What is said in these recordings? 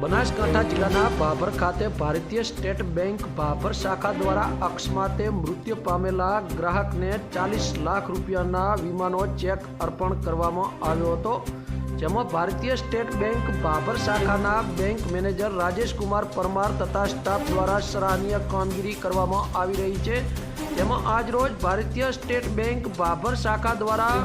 બનાસકાંઠા જિલ્લાના ભાભર ખાતે ભારતીય સ્ટેટ બેંક ભાભર શાખા દ્વારા અકસ્માતે મૃત્યુ પામેલા ગ્રાહકને ચાલીસ લાખ રૂપિયાના વીમાનો ચેક અર્પણ કરવામાં આવ્યો હતો, જેમાં ભારતીય સ્ટેટ બેંક ભાભર શાખાના બેંક મેનેજર રાજેશ કુમાર પરમાર તથા સ્ટાફ દ્વારા સરાહનીય કામગીરી કરવામાં આવી રહી છે. તેમાં આજરોજ ભારતીય સ્ટેટ બેંક ભાભર શાખા દ્વારા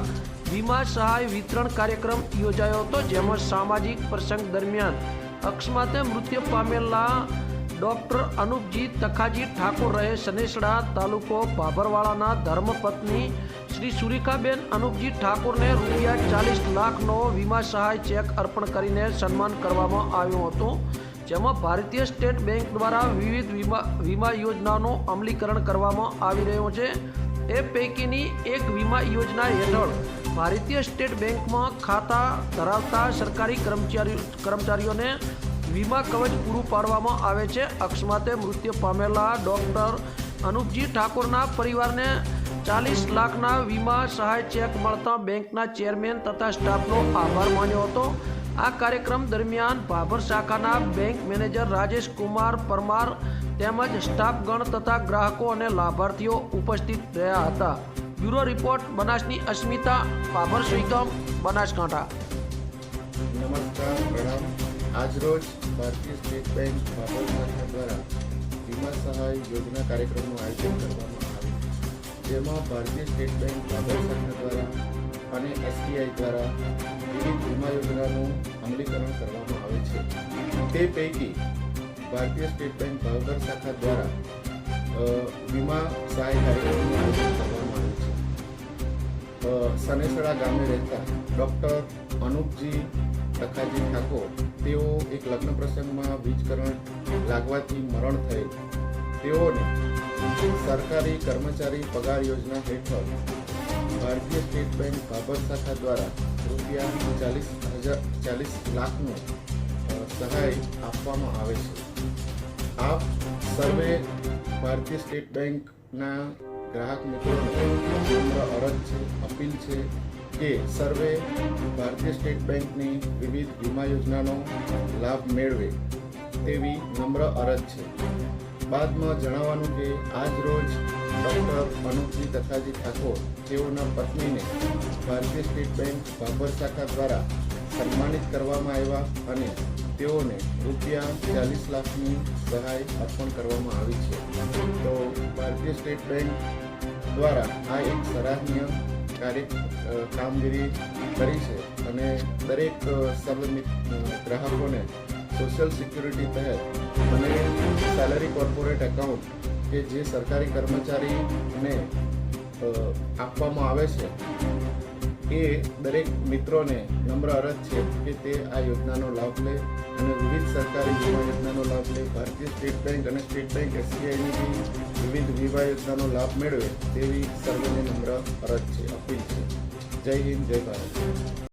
વીમા સહાય વિતરણ કાર્યક્રમ યોજાયો હતો, જેમાં સામાજિક પ્રસંગ દરમિયાન અકસ્માતે મૃત્યુ પામેલા ડૉક્ટર અનુપજી તખાજી ઠાકોર રહે સનેસડા તાલુકો ભાભરવાળાના ધર્મપત્ની શ્રી સુરિકાબેન અનુપજી ઠાકોરને રૂપિયા ચાલીસ લાખનો વીમા સહાય ચેક અર્પણ કરીને સન્માન કરવામાં આવ્યું હતું, જેમાં ભારતીય સ્ટેટ બેંક દ્વારા વિવિધ વીમા વીમા યોજનાનું અમલીકરણ કરવામાં આવી રહ્યું છે. એ પૈકીની એક વીમા યોજના હેઠળ ભારતીય સ્ટેટ બેંકમાં ખાતા ધરાવતા સરકારી કર્મચારી, કર્મચારીઓને વીમા કવચ પૂરું પાડવામાં આવે છે. અકસ્માતે મૃત્યુ પામેલા ડૉક્ટર અનુપજી ઠાકોરના પરિવારને ચાલીસ લાખના વીમા સહાય ચેક મળતા બેંકના ચેરમેન તથા સ્ટાફનો આભાર માન્યો હતો. આ કાર્યક્રમ દરમિયાન ભાભર શાખાના બેંક મેનેજર રાજેશ કુમાર પરમાર તેમજ સ્ટાફગણ તથા ગ્રાહકો અને લાભાર્થીઓ ઉપસ્થિત રહ્યા હતા. બ્યુરો રિપોર્ટ, બનાસની અસ્મિતા, ભાભર સુઈગામ બનાસકાંઠા. નમસ્કાર, પ્રણામ. આજરોજ ભારતીય સ્ટેટ બેંક ભાભર શાખા દ્વારા વીમા સહાય યોજના કાર્યક્રમનું આયોજન કરવામાં આવ્યું જેમાં ભારતીય સ્ટેટ બેંક ભાભર શાખા દ્વારા અને એસબીઆઈ દ્વારા વિવિધ વીમા યોજનાનું કરવામાં આવે છે. તે પૈકી ભારતીય સ્ટેટ બેંક ભાવગર શાખા દ્વારા વીમા સહાય કાર્યક્રમનું આયોજન કરવામાં આવ્યું છે. સનેસડા ગામે રહેતા ડૉક્ટર અનુપજી તખાજી ઠાકોર, તેઓ એક લગ્ન પ્રસંગમાં વીજ કરંટ લાગવાથી મરણ થયેલ. તેઓને સરકારી કર્મચારી પગાર યોજના હેઠળ ભારતીય સ્ટેટ બેંક ભાભર શાખા દ્વારા રૂપિયા ચાલીસ હજાર, ચાલીસ લાખનું સહાય આપવામાં આવે છે. આપ સર્વે ભારતીય સ્ટેટ બેંકના ગ્રાહક મિત્રોને અરજ છે, અપીલ છે કે સર્વે ભારતીય સ્ટેટ બેંકની વિવિધ વીમા યોજનાનો લાભ મેળવે તેવી નમ્ર અરજ છે. બાદમાં જણાવવાનું કે આજ રોજ અનુપજી તથાજી ઠાકોર તેઓના પત્નીને ભારતીય સ્ટેટ બેંક ભાંભર શાખા દ્વારા સન્માનિત કરવામાં આવ્યા અને તેઓને રૂપિયા ચાલીસ લાખની સહાય અર્પણ કરવામાં આવી છે. તો ભારતીય સ્ટેટ બેંક દ્વારા આ એક સરાહનીય કાર્ય કામગીરી કરી છે અને દરેક સંબંધિત ગ્રાહકોને સોશિયલ સિક્યુરિટી તહેત અને સેલરી કોર્પોરેટ એકાઉન્ટ કે જે સરકારી કર્મચારીને આપવામાં આવે છે, એ દરેક મિત્રોને નમ્ર અરજ છે કે તે આ યોજનાનો લાભ લે અને વિવિધ સરકારી વીમા યોજનાનો લાભ લે. ભારતીય સ્ટેટ બેંક અને સ્ટેટ બેંક એસબીઆઈની વિવિધ વીમા યોજનાનો લાભ મેળવે તેવી સર્વેને નમ્ર અરજ છે, અપીલ છે. જય હિન્દ, જય ભારત.